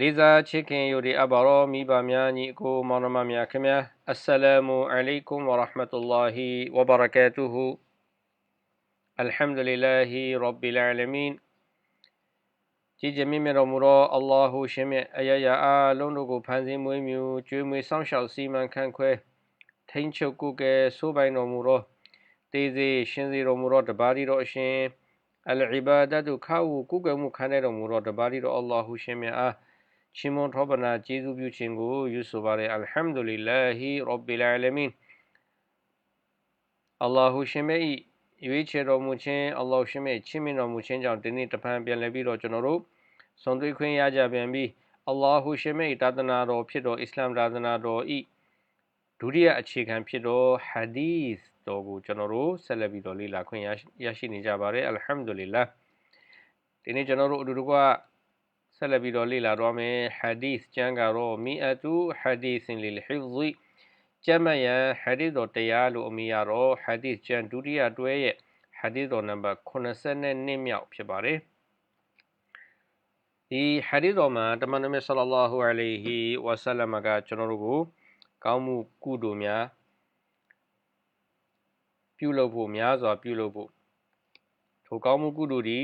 လေးစားချစ်ခင်ယူဒီအဘာရောမိဘများညီအကိုမောင်နှမများခင်ဗျာအစ္စလာမူအလိုင်ကွမ်ဝရဟ်မတုလ္လာဟီဝဘရကာတူဟူအလ်ဟမ်ဒူလ illah ရဘ်ဘီလ်အာလမင်ကြည်ကြမြင့်မြတ်တော်မူသောအလ္လာဟူရှင်မြတ်အယယာအလုံးတို့ကိုဖန်ဆင်းမွေးမြူကျွေးမွေးစောင့်ရှောက်စီမံခန့်ခွဲထိန်ချုပ်ကုကဲဆိုးပိုင်တော်မူသောတေးစေရှင်စေတော်မူသောတပါးတော်အရှင်အလ်အီဘာဒတ်ခါဝကုကဲမှုခံတော်မူသောတပါးတော်အလ္လာဟူရှင်မြတ်အား ချီးမွမ်းထောပနာကျေးဇူးပြုခြင်းကိုယူဆိုပါရယ်အလ်ဟမ်ဒူလ illah ရဘ်ဘီလ်အာလမင်အလ္လာဟူရှင်မြတ်၏ရွေးချယ်တော်မူခြင်းအလ္လာဟူရှင်မြတ်ချီးမြှင့်တော်မူခြင်းကြောင့်ဒီနေ့တပံပြန်လည်ပြီးတော့ကျွန်တော်တို့ဆုံတွေ့ခွင့်ရကြပြန်ပြီးအလ္လာဟူရှင်မြတ်သာသနာတော်ဖြစ်တော်အစ္စလာမ်သာသနာတော်၏ဒုတိယအခြေခံဖြစ်တော်ဟာဒီသ်တော်ကိုကျွန်တော်တို့ဆက်လက်ပြီးတော့လေ့လာခွင့်ရရှိနေကြပါတယ်အလ်ဟမ်ဒူလ illah ဒီနေ့ကျွန်တော်တို့အတူတကွ ဆက်လက်ပြီးတော့လေ့လာတော့မယ်ဟာဒီသ်ကျမ်းကတော့မီအတူဟာဒီသင်လီလ်ဟိဇ်ကျမ်းမယန်ဟာဒီသ်တော်တရားလို့အမည်ရတော့ဟာဒီသ်ကျမ်းဒုတိယတွဲရဲ့ဟာဒီသ်တော်နံပါတ်82မြောက်ဖြစ်ပါတယ်ဒီဟာဒီသ်တော်မှာတမန်တော်မြတ်ဆလလာဟူအလိုင်ဟီဝါဆလမ်ကကျွန်တော်တို့ကိုကောင်းမှုကုသိုလ်များပြုလုပ်ဖို့များစွာပြုလုပ်ဖို့ထိုကောင်းမှုကုသိုလ်ဒီ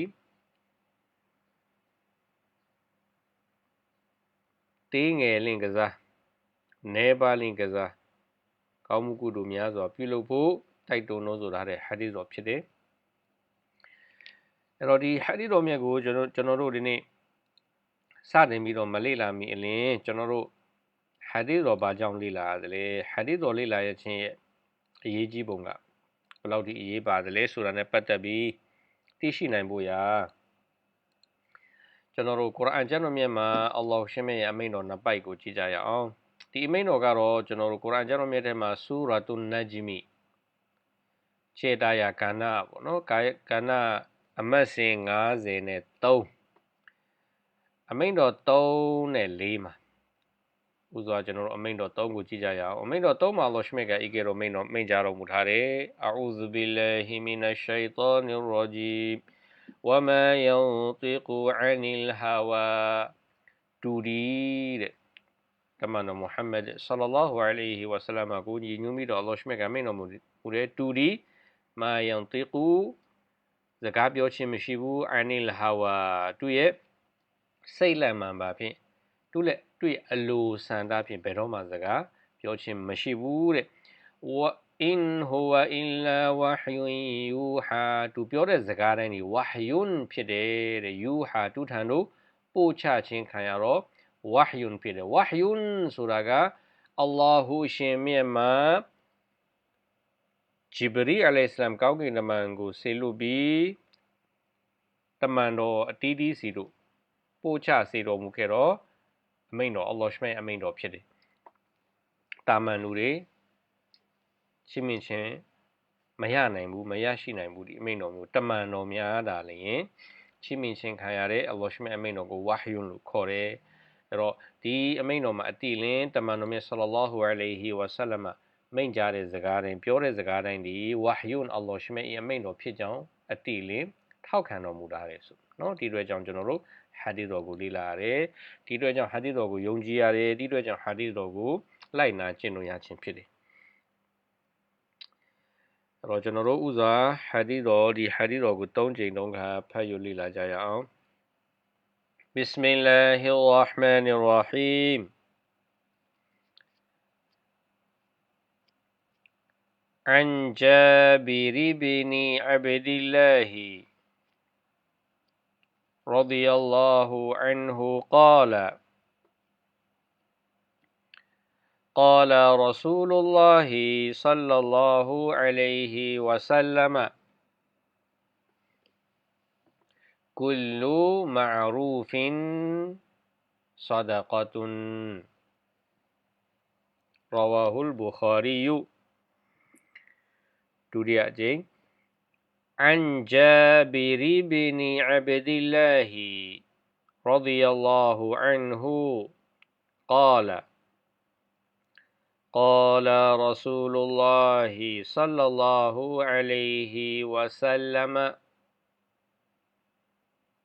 တေးငယ်လင့်ကစားနဲပါလင့်ကစားကောင်းမှုကုသိုလ်များစွာပြုလုပ်ဖို့တိုက်တွန်းလို့ဆိုထားတဲ့ဟာဒီတော်ဖြစ်တယ်အဲ့တော့ဒီဟာဒီတော်မြတ်ကိုကျွန်တော်ကျွန်တော်တို့ဒီနေ့စတင်ပြီးတော့မလေ့လာမိအလင်းကျွန်တော်တို့ဟာဒီတော်ဘာကြောင့်လေ့လာရသလဲဟာဒီတော်လေ့လာရခြင်းရဲ့အရေးကြီးပုံကဘယ်လောက်ဒီအရေးပါသလဲဆိုတာနဲ့ပတ်သက်ပြီးသိရှိနိုင်ဖို့ရာ ကျွန်တော်တို့ကုရ်အာန်ကျမ်းတော်မြတ်မှာအလ္လာဟ်ရှင်မြတ်ရဲ့အမိန့်တော်နှစ်ပိုက်ကိုကြည့်ကြရအောင်ဒီအမိန့်တော်ကတော့ကျွန်တော်တို့ကုရ်အာန်ကျမ်းတော်မြတ်ထဲမှာဆူရာတုန်နဂျီမီခြေတာယာကဏ္ဍပေါ့နော်ကာယကဏ္ဍအမတ်စဉ်90နဲ့3အမိန့်တော်3နဲ့4မှာဥစွာကျွန်တော်တို့အမိန့်တော်3ကိုကြည့်ကြရအောင်အမိန့်တော်3မှာလောရှမြတ်ကဤကဲတော်မိန့်တော်မိန့်ကြတော်မူထားတယ်အာဥဇ်ဘီလာဟီမီနရှိုင်တာနီရဂျီမ် وما ينطق عن الهوى တူဒီတဲ့တမန်တော်မုဟမ္မဒ်ဆလလာဟူအလိုင်ဟီဝါဆလမ်ကိုညီညွတ်ပြီးတော့အလ္လာဟ်ရှမြတ်ကမိန့်တော်မူတဲ့တူဒီမာယန်တီကူစကားပြောခြင်းမရှိဘူးအနိလဟာဝါသူ့ရဲ့စိတ်လက်မှန်ပါဖြင့်သူ့လက်သူ့ရဲ့အလိုဆန္ဒဖြင့်ဘယ်တော့မှစကားပြောခြင်းမရှိဘူးတဲ့ in huwa illa wahyun yuha သူပြောတဲ့စကားတိုင်းဒီ wahyun ဖြစ်တယ်တဲ့ yuha သူထံတို့ပို့ချခြင်းခံရတော့ wahyun ဖြစ်တယ် wahyun ဆိုတာကအလ္လာဟူရှင်မြတ်မှာဂျီဘရီအလိုင်စလမ်ကောင်းကင်တမန်ကိုဆေလွတ်ပြီးတမန်တော်အတီးတီးစီတို့ပို့ချစေတော်မူခဲ့တော့အမိန်တော်အလ္လာဟ်ရှမိုင်အမိန်တော်ဖြစ်တယ်တာမန်လူတွေ ရှင်းမြင်ခြင်းမရနိုင်ဘူးမရရှိနိုင်ဘူးဒီအမိန်တော်မျိုးတမန်တော်များတာလည်းရှင်းမြင်ခြင်းခံရတဲ့အလ္လာဟ်ရှမိုင်အမိန်တော်ကိုဝါဟယွန်လို့ခေါ်တယ်အဲ့တော့ဒီအမိန်တော်မှာအတိလင်းတမန်တော်မြတ်ဆလလောဟူအလိုင်ဟီဝါဆလမ်မိန့်ကြားတဲ့စကားတိုင်းပြောတဲ့စကားတိုင်းဒီဝါဟယွန်အလ္လာဟ်ရှမိုင်အမိန်တော်ဖြစ်ကြောင်းအတိလင်းထောက်ခံတော်မူတာလေဆိုเนาะဒီအတွက်ကြောင့်ကျွန်တော်တို့ဟာဒီတော်ကိုလေ့လာရတယ်ဒီအတွက်ကြောင့်ဟာဒီတော်ကိုယုံကြည်ရတယ်ဒီအတွက်ကြောင့်ဟာဒီတော်ကိုလိုက်နာကျင့်လို့ရခြင်းဖြစ်တယ် အဲ့တော့ကျွန်တော်တို့ဥစွာဟာဒီတော်ဒီဟာဒီတော်ကို၃ချိန်တုန်းကဖတ်ယူလေ့လာကြရအောင် بسم الله الرحمن الرحيم عن جابر بن عبد الله رضي الله عنه قال قال رسول الله صلى الله عليه وسلم كل معروف صدقة. رواه البخاري. عن جابر بن عبد الله رضي الله عنه قال قال رسول الله صلى الله عليه وسلم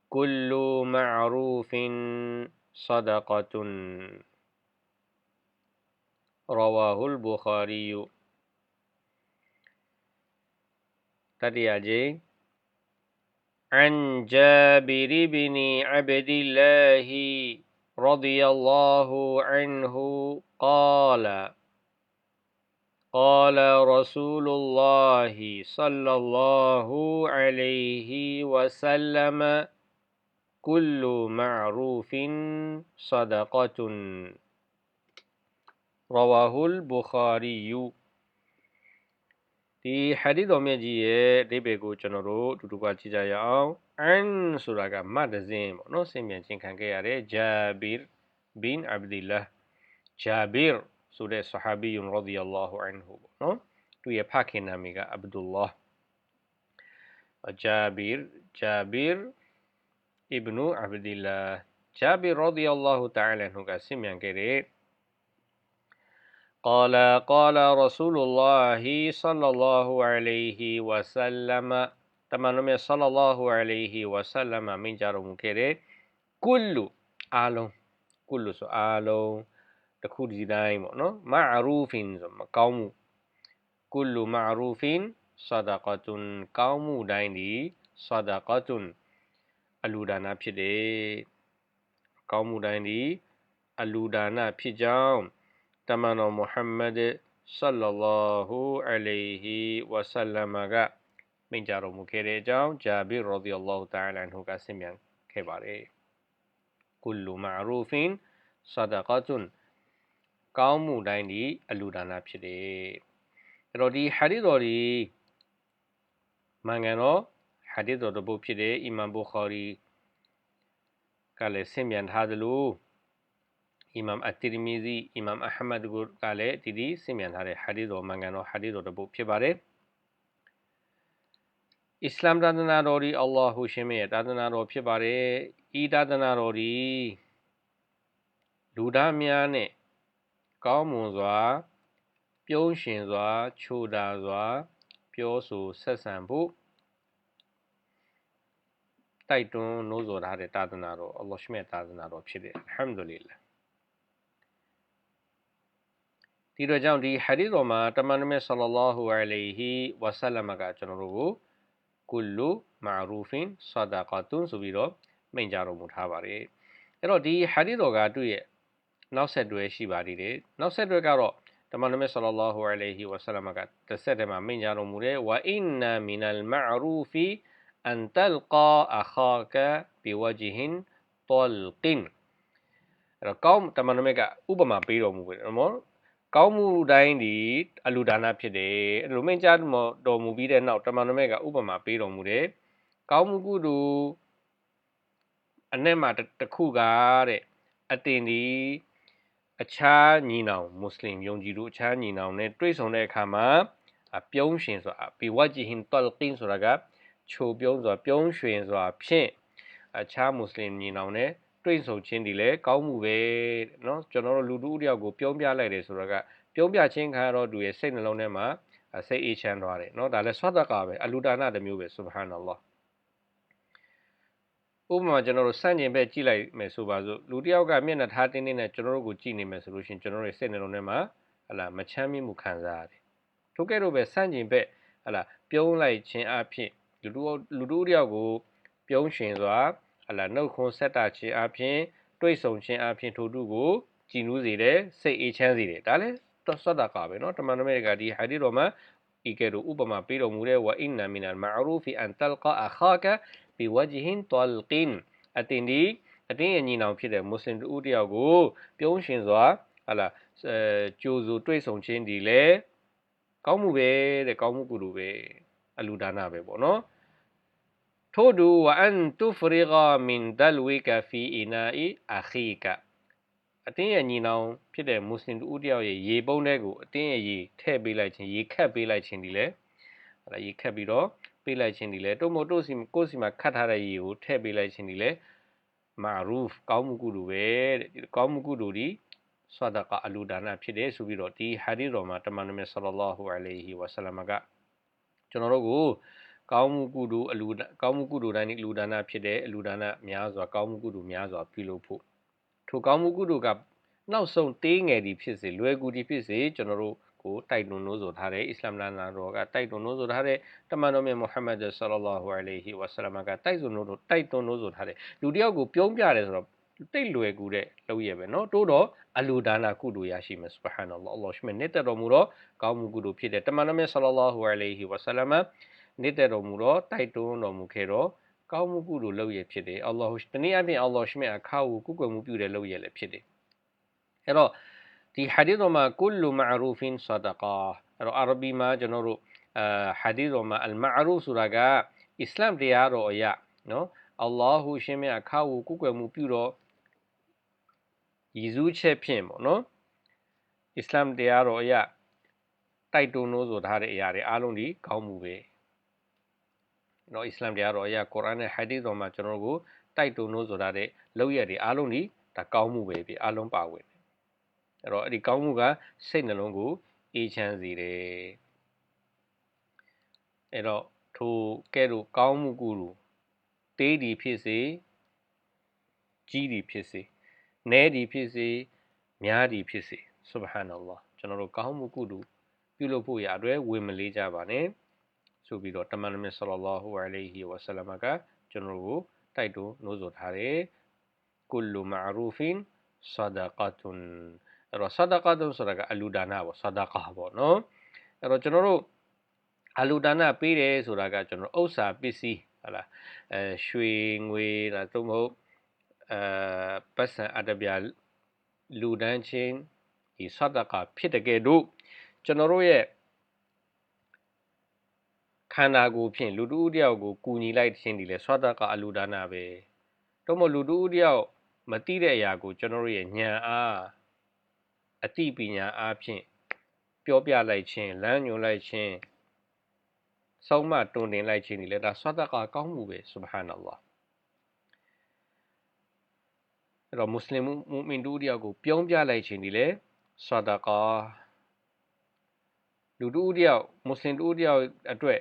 كل معروف صدقة. رواه البخاري. Tadi عن جابر بن عبد الله رضي الله عنه قال قال رسول الله صلى الله عليه وسلم كل معروف صدقة رواه البخاري ဒီဟာဒီတော်မြတ်ကြီးရဲ့အဓိပ္ပာယ်ကိုကျွန်တော်တို့အတူတူကကြည့်ကြရအောင်အန်ဆိုတာကမတ်တဇင်းပေါ့နော်ဆင်ပြန်ချင်းခံခဲ့ရတဲ့ဂျာဘီဘင်အဗ်ဒီလာဂျာဘီ سورة صحابي رضي الله عنه. no? tu je pake namiga Abdullah Jabir Jabir ibnu Abdillah Jabir رضي الله تعالى عنه قاسم yang قال قال رسول الله صلى الله عليه وسلم تمام صلى الله عليه وسلم من جارم كده كل آلو كل سؤالو တစ်ခုဒီတိုင်းပေါ့နော်မာရူဖင်ဆိုမကောင်းမှုကုလူမာရူဖင်ဆဒကတုန်ကောင်းမှုတိုင်းဒီဆဒကတုန်အလူဒါနဖြစ်တယ်ကောင်းမှုတိုင်းဒီအလူဒါနဖြစ်ကြောင်းတမန်တော်မုဟမ္မဒ်ဆလ္လာလာဟူအလိုင်ဟီဝဆလမ်ကမိန့်ကြားတော်မူခဲ့တဲ့အကြောင်းဂျာဘီရာဒီအလ္လာဟူတအာလာဟူကဆင်ပြန်ခဲ့ပါတယ်ကုလူမာရူဖင်ဆဒကတုန် ကောင်းမှုတိုင်းဒီအလူဒါနာဖြစ်တယ်အဲ့တော့ဒီဟာဒီတော်ဒီမှန်ကန်တော့ဟာဒီတော်တစ်ပုဒ်ဖြစ်တယ်အီမန်ဘူခါရီကလည်းဆင်ပြန်ထားသလိုအီမမ်အတီရမီဇီအီမမ်အဟမဒ်ကလည်းဒီဒီဆင်မြန်ထားတဲ့ဟာဒီတော်မှန်ကန်တော်ဟာဒီတော်တစ်ပုဒ်ဖြစ်ပါတယ်အစ္စလာမ်သာသနာတော်ဒီအလ္လာဟူရှင်ရဲ့သာသနာတော်ဖြစ်ပါတယ်ဤသာသနာတော်ဒီလူသားများနဲ့ ကောင်းမွန်စွာ ပြုံးရှင်စွာ ချိုတာစွာ ပြောဆိုဆက်ဆံဖို့တိုက်တွန်းနိုးဆော်ထားတဲ့သာသနာတော်အလ္လာဟ်ရှမြတ်သာသနာတော်ဖြစ်တယ်အလ်ဟမ်ဒူလ illah ဒီတော့ကြောင့်ဒီဟာဒီတော်မှာတမန်တော်မြတ်ဆလ္လာလာဟူအလိုင်ဟီဝဆလမ်ကကျွန်တော်တို့ကိုကုလူမာရူဖင်ဆဒါကတုန်ဆိုပြီးတော့မိန့်ကြားတော်မူထားပါတယ်အဲ့တော့ဒီဟာဒီတော်ကသူ့ရဲ့ နောက်ဆက်တွဲရှိပါသေးတယ်နောက်ဆက်တွဲကတော့တမန်တော်မြတ်ဆလ္လာလာဟူအလိုင်ဟီဝဆလမ်ကတစ်ဆက်တည်းမှာမိန့်ကြားတော်မူတယ်ဝအင်နာမီနယ်မာရူဖီအန်တလကာအခါကဘီဝဂျီဟင်တောလ်ကင်အဲ့တော့ကောင်းတမန်တော်မြတ်ကဥပမာပေးတော်မူတယ်နော်ကောင်းမှုတိုင်းဒီအလူဒါနဖြစ်တယ်အဲ့လိုမင်းကြားတော်မူပြီးတဲ့နောက်တမန်တော်မြတ်ကဥပမာပေးတော်မူတယ်ကောင်းမှုကုသိုလ်အနဲ့မှာတစ်ခုကတဲ့အတင်ဒီ အခြားညီနောင်မွတ်စလင်ယုံကြည်သူအခြားညီနောင်နဲ့တွေ့ဆုံတဲ့အခါမှာပြုံးရှင်ဆိုတာဘီဝဂျီဟင်တလကင်းဆိုတာကချိုပြုံးဆိုတာပြုံးရွှင်ဆိုတာဖြင့်အခြားမွတ်စလင်ညီနောင်နဲ့တွေ့ဆုံခြင်းဒီလည်းကောင်းမှုပဲเนาะကျွန်တော်တို့လူတူတယောက်ကိုပြုံးပြလိုက်တယ်ဆိုတော့ကပြုံးပြခြင်းခံရတော့သူရဲ့စိတ်နှလုံးထဲမှာစိတ်အေးချမ်းသွားတယ်เนาะဒါလည်းဆွတ်တကာပဲအလူဒါနတစ်မျိုးပဲဆူဘဟာနလာ ဥပမာကျွန်တော်တို့စန့်ကျင်ဘက်ကြည့်လိုက်မယ်ဆိုပါစို့လူတယောက်ကမျက်နှာထားတင်းတင်းနဲ့ကျွန်တော်တို့ကိုကြည့်နေမယ်ဆိုလို့ရှိရင်ကျွန်တော်တို့ရဲ့စိတ်နှလုံးထဲမှာဟလာမချမ်းမြေ့မှုခံစားရတယ်ထို့ကဲ့သို့ပဲစန့်ကျင်ဘက်ဟလာပြုံးလိုက်ခြင်းအဖြစ်လူတူလူတူတယောက်ကိုပြုံးရှင်စွာဟလာနှုတ်ခွန်းဆက်တာခြင်းအပြင်တွေးဆုံခြင်းအပြင်ထို့တူကိုကြည်နူးစေတယ်စိတ်အေးချမ်းစေတယ်ဒါလည်းတော့ဆွတ်တာကပဲเนาะတမန်တော်မြတ်ကဒီဟာဒီတော်မှာ ဤကဲ့သို့ဥပမာပေးတော်မူတဲ့ဝအင်နာမီနလ်မာရူဖီအန်တလ်ကာအခါကာ ဘီဝဂျဟင်တလ်ကင်အတင်ဒီအတင်းရဲ့ညီနောင်ဖြစ်တဲ့မွတ်စလင်တူတယောက်ကိုပြုံးရှင်စွာဟာလာအဲကြိုးစုတွေ့ဆုံခြင်းဒီလေကောင်းမှုပဲတဲ့ကောင်းမှုကုသိုလ်ပဲအလူဒါနာပဲပေါ့နော်ထို့တူဝအန်တူဖရီဂါမင်ဒလ်ဝီကာဖီအီနာအီအခီကအတင်းရဲ့ညီနောင်ဖြစ်တဲ့မွတ်စလင်တူတယောက်ရဲ့ရေပုံးတဲ့ကိုအတင်းရဲ့ရေထည့်ပေးလိုက်ခြင်းရေခတ်ပေးလိုက်ခြင်းဒီလေဟာလာရေခတ်ပြီးတော့ ပေးလိုက်ခြင်းဒီလေတိုမိုတိုစီကိုစီမှာခတ်ထားတဲ့ရေကိုထည့်ပေးလိုက်ခြင်းဒီလေမာရူဖ်ကောင်းမှုကုသိုလ်ပဲတဲ့ဒီကောင်းမှုကုသိုလ်ဒီဆဒကအလူဒါနာဖြစ်တယ်ဆိုပြီးတော့ဒီဟာဒီတော်မှာတမန်တော်မြတ်ဆလ္လာလာဟူအလိုင်ဟီဝါဆလမ်ကကျွန်တော်တို့ကိုကောင်းမှုကုသိုလ်အလူကောင်းမှုကုသိုလ်တိုင်းဒီအလူဒါနာဖြစ်တယ်အလူဒါနာများစွာကောင်းမှုကုသိုလ်များစွာပြုလုပ်ဖို့ထိုကောင်းမှုကုသိုလ်ကနောက်ဆုံးတေးငယ်ဒီဖြစ်စေလွယ်ကူဒီဖြစ်စေကျွန်တော်တို့ ကိုတိုက်တွန်းလို့ဆိုထားတယ်အစ္စလာမ်နာတော်ကတိုက်တွန်းလို့ဆိုထားတယ်တမန်တော်မြတ်မုဟမ္မဒ်ဆလ္လာလာဟူအလိုင်ဟီဝါဆလမ်ကတိုက်တွန်းလို့တိုက်တွန်းလို့ဆိုထားတယ်လူတယောက်ကိုပြုံးပြတယ်ဆိုတော့တိတ်လွယ်ကူတဲ့လုပ်ရပဲเนาะတိုးတော့အလူဒါနာကုသိုလ်ရရှိမယ်ဆူဘဟာနလောအလ္လာဟ်ရှိမယ်နေတဲ့တော်မူတော့ကောင်းမှုကုသိုလ်ဖြစ်တယ်တမန်တော်မြတ်ဆလ္လာလာဟူအလိုင်ဟီဝါဆလမ်နေတဲ့တော်မူတော့တိုက်တွန်းတော်မူခဲ့တော့ကောင်းမှုကုသိုလ်လုပ်ရဖြစ်တယ်အလ္လာဟ်တနည်းအားဖြင့်အလ္လာဟ်ရှိမယ်အခါကိုကုကွယ်မှုပြုတဲ့လုပ်ရလည်းဖြစ်တယ်အဲ့တော့ ဒီဟာဒီတော်မှာကုလ်မာရူဖင်ဆဒကာအဲ့တော့အာရဘီမှာကျွန်တော်တို့အာဟာဒီတော်မှာအလ်မာရူဆိုတာကအစ္စလာမ်တရားတော်အရာနော်အလ္လာဟ်ရှင်မြတ်အခါကိုကုကွယ်မှုပြုတော့ရည်စူးချက်ဖြင့်ပေါ့နော်အစ္စလာမ်တရားတော်အရာတိုက်တွန်းလို့ဆိုထားတဲ့အရာတွေအားလုံးဒီကောင်းမှုပဲနော်အစ္စလာမ်တရားတော်အရာကုရ်အာန်နဲ့ဟာဒီသ်တော်မှာကျွန်တော်တို့ကိုတိုက်တွန်းလို့ဆိုထားတဲ့လောက်ရတွေအားလုံးဒီဒါကောင်းမှုပဲပြီအားလုံးပါဝင် အဲ့တော့အဲ့ဒီကောင်းမှုကစိတ်နှလုံးကိုအေးချမ်းစေတယ်အဲ့တော့ထိုကဲ့သို့ကောင်းမှုကုလူတေးဒီဖြစ်စေကြီးဒီဖြစ်စေနဲဒီဖြစ်စေများဒီဖြစ်စေဆုဘဟာနလ္လာကျွန်တော်တို့ကောင်းမှုကုလူပြုလုပ်ဖို့ရအတွက်ဝေမလေးကြပါနဲ့ဆိုပြီးတော့တမန်တော်မြတ်ဆလ္လာလာဟူအလိုင်ဟီဝါဆလမ်ကကျွန်တော်တို့တိုက်တွန်းနှိုးဆော်ထားတယ်ကုလ်မာရူဖင်ဆဒကတ်န် အဲ့တော့ဆဒကတ်န်ဆိုတာကအလူဒါနာပေါ့ဆဒကာပေါ့နော်အဲ့တော့ကျွန်တော်တို့အလူဒါနာပေးတယ်ဆိုတာကကျွန်တော်ဥစ္စာပစ္စည်းဟလာအဲရွှေငွေလားသို့မဟုတ်အဲပတ်စံအတပြာလူဒန်းချင်းဒီဆဒကာဖြစ်တဲ့ကဲတို့ကျွန်တော်တို့ရဲ့ခန္ဓာကိုယ်ဖြင့်လူတူတယောက်ကိုကူညီလိုက်ခြင်းဒီလေဆွတ်တကအလူဒါနာပဲတော့မလူတူတယောက်မသိတဲ့အရာကိုကျွန်တော်တို့ရဲ့ဉာဏ်အား အသိပညာအားဖြင့်ပြောပြလိုက်ခြင်းလမ်းညွှန်လိုက်ခြင်းဆုံးမတွင်တင်လိုက်ခြင်းဒီလေဒါဆွတ်တကကောင်းမှုပဲဆူဘဟာနလာအဲ့တော့မွတ်စလင်မူမင်တူတယောက်ကိုပြုံးပြလိုက်ခြင်းဒီလေဆွတ်တကာလူတူတယောက်မွတ်စလင်တူတယောက်အတွက်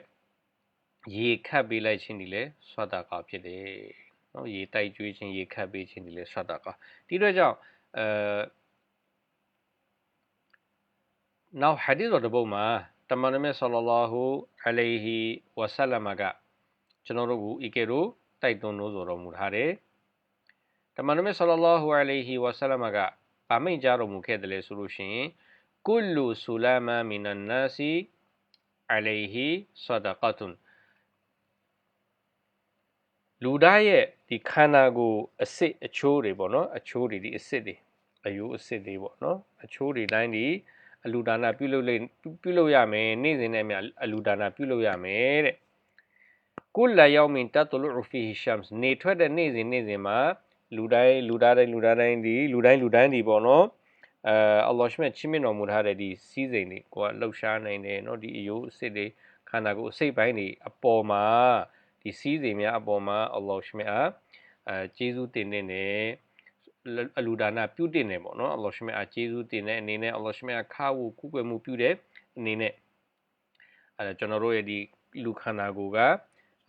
ရေခတ်ပေးလိုက်ခြင်းဒီလေဆွတ်တာကဖြစ်တယ်နော်ရေတိုက်ကျွေးခြင်းရေခတ်ပေးခြင်းဒီလေဆွတ်တာကဒီတော့ကြောင့်အဲ နောက်ဟာဒီတော်တပုတ်မှာတမန်တော်မြတ်ဆလ္လာလာဟူအလိုင်ဟီဝဆလမကကျွန်တော်တို့ကိုဤကဲ့သို့တိုက်တွန်းလို့ဆိုတော်မူထားတယ်တမန်တော်မြတ်ဆလ္လာလာဟူအလိုင်ဟီဝဆလမကပါမိတ်ကြတော်မူခဲ့တယ်လေဆိုလို့ရှိရင်ကုလူဆူလာမမင်နန်နာစီအလိုင်ဟီဆဒကတ်ွန်လူသားရဲ့ဒီခန္ဓာကိုယ်အစစ်အချိုးတွေပေါ့နော်အချိုးတွေဒီအစစ်တွေအယိုးအစစ်တွေပေါ့နော်အချိုးတွေတိုင်းဒီ အလူဒါနာပြုလုပ်လိပြုလုပ်ရမယ်နေ့စဉ်နဲ့မြအလူဒါနာပြုလုပ်ရမယ်တဲ့ကုလယောမင်တတလူဖီရှမ်နေထွက်တဲ့နေ့စဉ်နေ့စဉ်မှာလူတိုင်းလူသားတိုင်းလူသားတိုင်းဒီလူတိုင်းလူတိုင်းဒီပေါ့နော်အဲအလ္လာဟ်ရှမြတ်ချီးမြှင့်တော်မူထားတဲ့ဒီစီးစိမ်တွေကိုကလှုပ်ရှားနိုင်တယ်เนาะဒီအယိုးအစစ်တွေခန္ဓာကိုယ်အစိတ်ပိုင်းတွေအပေါ်မှာဒီစီးစိမ်များအပေါ်မှာအလ္လာဟ်ရှမြတ်အားအဲကျေးဇူးတင်နေတယ် အလူဒါနာပြုတင်တယ်ပေါ့နော်အလ္လာဟ်ရှမြတ်အားကျေးဇူးတင်တဲ့အနေနဲ့အလ္လာဟ်ရှမြတ်ခါဝကုကွယ်မှုပြုတဲ့အနေနဲ့အဲကျွန်တော်တို့ရဲ့ဒီလူခန္ဓာကိုယ်က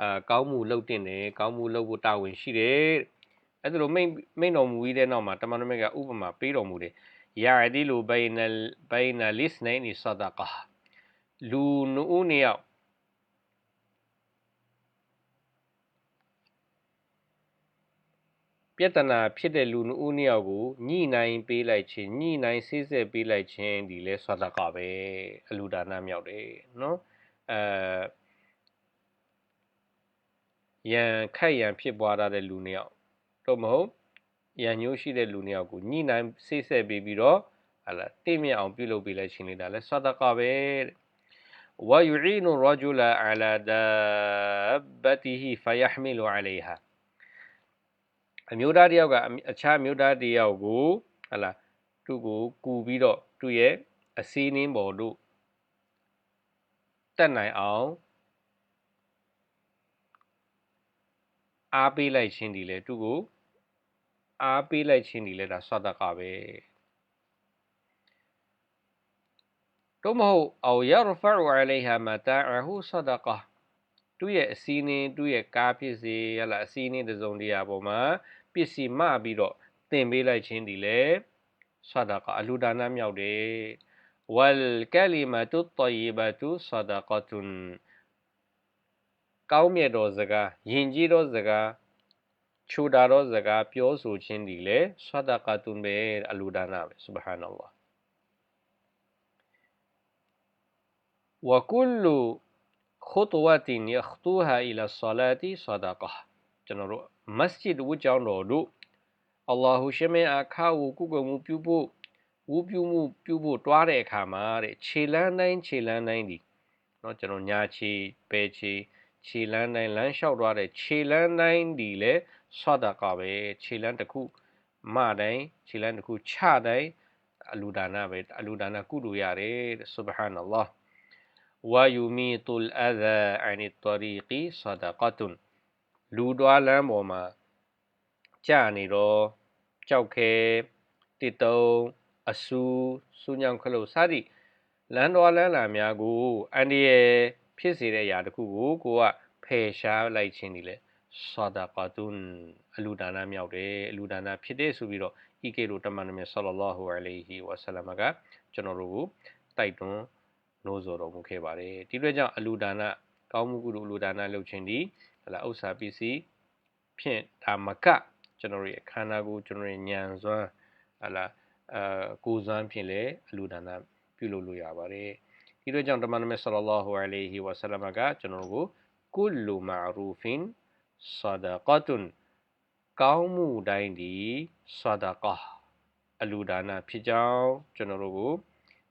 အာကောင်းမှုလုပ်တင်တယ်ကောင်းမှုလုပ်ဖို့တာဝန်ရှိတယ်အဲ့ဒါလိုမိတ်မိတ်တော်မူပြီးတဲ့နောက်မှာတမန်တော်မြတ်ကဥပမာပေးတော်မူတယ်ယာဒီလူဘိုင်နယ်ဘိုင်နယ်လစ်နိုင်နီဆဒကာလူနူးနေရောက် ပြဿနာဖြစ်တဲ့လူနှစ်ဦးနှစ်ယောက်ကိုညှိနှိုင်းပေးလိုက်ခြင်းညှိနှိုင်းဆေးဆက်ပေးလိုက်ခြင်းဒီလဲဆွာတကပဲအလူဒါနမြောက်တယ်နော်အဲရန်ခက်ရန်ဖြစ်ပွားတဲ့လူနှစ်ယောက်တော့မဟုတ်ရန်ညိုးရှိတဲ့လူနှစ်ယောက်ကိုညှိနှိုင်းဆိတ်ဆက်ပြီးပြီးတော့ဟာလာတင့်မြတ်အောင်ပြုလုပ်ပေးလိုက်ခြင်းလေးဒါလဲဆဒကာပဲတဲ့ဝယူအီနူရဂျူလာ အလာဒါဘတ်တီဟီဖယဟ်မီလူအလိုင်ဟာအမျိုးသားတယောက်ကအခြားအမျိုးသားတယောက်ကိုဟာလာသူ့ကိုကူပြီးတော့သူ့ရဲ့အစည်းအဝေးပေါ်တို့တက်နိုင်အောင်အားပေးလိုက်ခြင်းဒီလေသူ့ကိုအားပေးလိုက်ခြင်းဒီလေဒါဆဒကာပဲတို့မဟုတ်အော်ရဖရူအလိုင်ဟာမတာအဟူဆဒကာ သူ့ရဲ့အစည်းအဝေးသူ့ရဲ့ကားဖြစ်စေဟလာအစည်းအဝေးတစုံတရာပေါ်မှာပစ္စည်းမပြီးတော့တင်ပေးလိုက်ခြင်းဒီလေဆဒကာအလူဒါနမြောက်တယ်ဝလ်ကလီမတုတယီဘတုဆဒကတုန်ကောင်းမြတ်သောစကားယဉ်ကျေးသောစကားချိုတာသောစကားပြောဆိုခြင်းဒီလေဆဒကတုန်ပဲအလူဒါနာပဲဆုဘဟာနလ္လာဝကုလ် خطوة يخطوها إلى الصلاة صدقة ကျွန်တော်တို့မစဂျစ်ဝတ်ကြောင်းတော်တို့အလ္လာဟူရှမေအခါကိုကုကုမှုပြုဖို့ဝူပြုမှုပြုဖို့တွားတဲ့အခါမှာတဲ့ခြေလန်းတိုင်းခြေလန်းတိုင်းဒီเนาะကျွန်တော်ညာခြေပဲခြေခြေလန်းတိုင်းလမ်းလျှောက်သွားတဲ့ခြေလန်းတိုင်းဒီလဲဆွတ်တာကပဲခြေလန်းတစ်ခုမတိုင်းခြေလန်းတစ်ခုချတိုင်းအလူဒါနာပဲအလူဒါနာကုလို့ရတယ်ဆုဘဟာနလ္လာဝါယူမီတူလ်အ ဇာအန်တရီကီဆဒကတုန်လူတွားလမ်းပေါ်မှာကြာနေတော့ကြောက်ခဲတစ်တုံးအဆူစူးညောင်ခလုတ်စသည့်လမ်းတော်လမ်းလာများကိုအန်ဒီရဲ့ဖြစ်စေတဲ့အရာတစ်ခုကိုကိုကဖယ်ရှားလိုက်ခြင်းဒီလေဆာဒါကာတွန်အလူဒါနာမြောက်တယ်အလူဒါနာဖြစ်တဲ့ဆိုပြီးတော့ဤကေလိုတမန်တော်မြတ်ဆလလောဟူအလိုင်ဟီဝါဆလမ်ကကျွန်တော်တို့ကိုတိုက်တွန်း နှိုးဆော်တော်မူခဲ့ပါတယ်ဒီအတွက်ကြောင့်အလူဒါနာကောင်းမှုကုသိုလ်အလူဒါနာလုပ်ခြင်းဒီဟလာဥစ္စာပစ္စည်းဖြင့်ဒါမကကျွန်တော်ရဲ့ခန္ဓာကိုယ်ကျွန်တော်ရဲ့ဉာဏ်စွမ်းဟလာအာကိုစွမ်းဖြင့်လည်းအလူဒါနပြုလုပ်လို့ရပါတယ်ဒီလိုကြောင့်တမန်တော်မြတ်ဆလလောဟူအလိုင်ဟီဝါဆလမ်ကကျွန်တော်တို့ကိုကုလူမာရူဖင်ဆဒကတုန်ကောင်းမှုတိုင်းဒီဆဒကာအလူဒါနဖြစ်ကြောင်းကျွန်တော်တို့ကို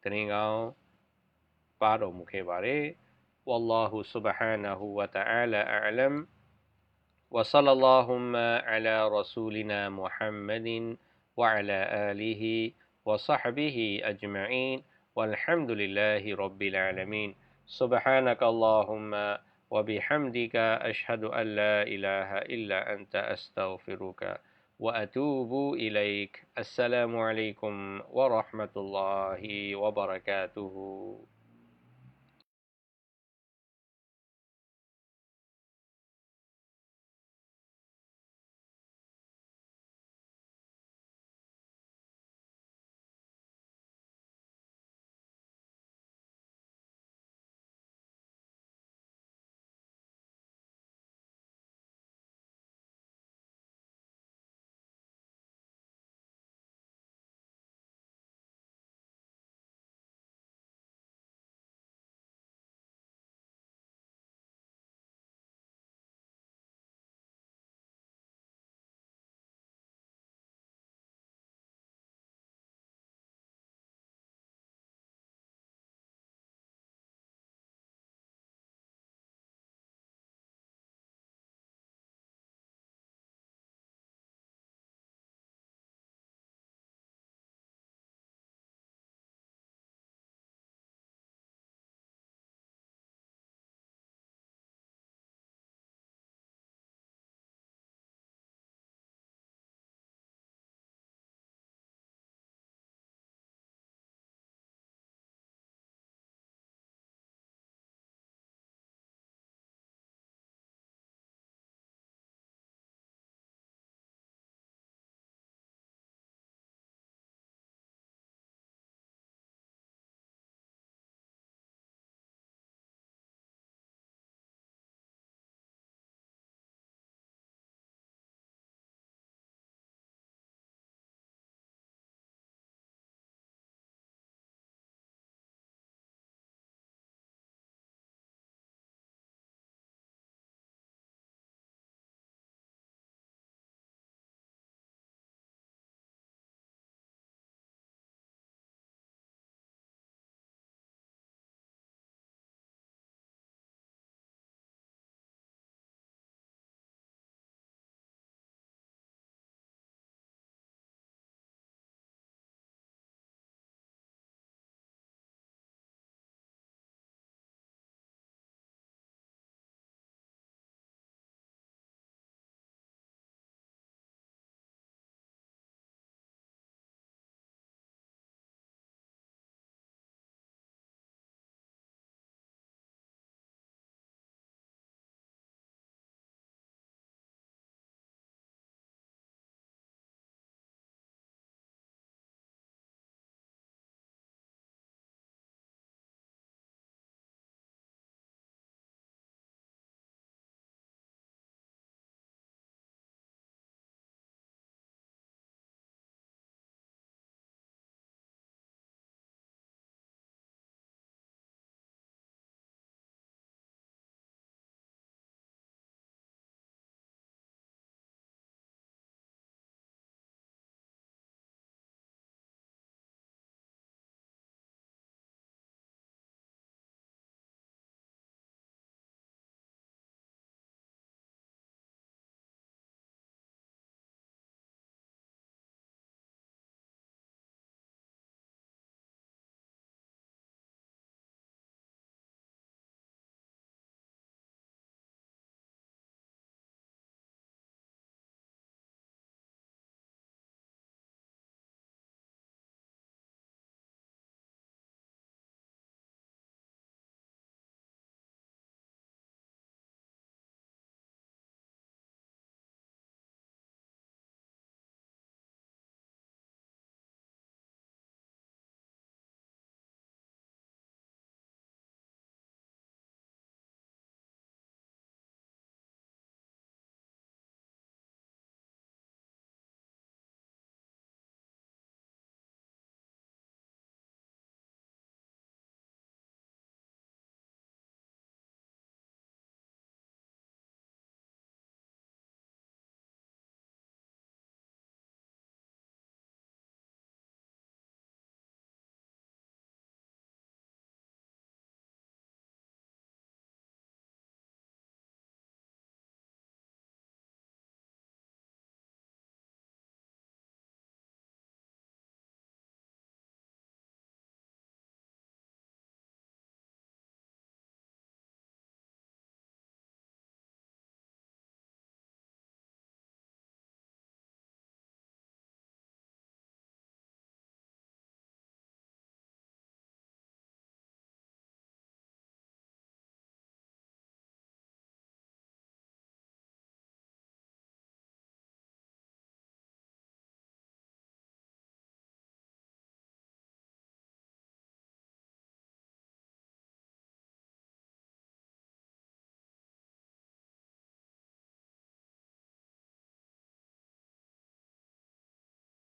တရင်ကောင်း ပါတော်မူခဲ့ပါတယ် والله سبحانه وتعالى أعلم وصلى اللهم على رسولنا محمد وعلى آله وصحبه أجمعين والحمد لله رب العالمين سبحانك اللهم وبحمدك أشهد أن لا إله إلا أنت أستغفرك وأتوب إليك السلام عليكم ورحمة الله وبركاته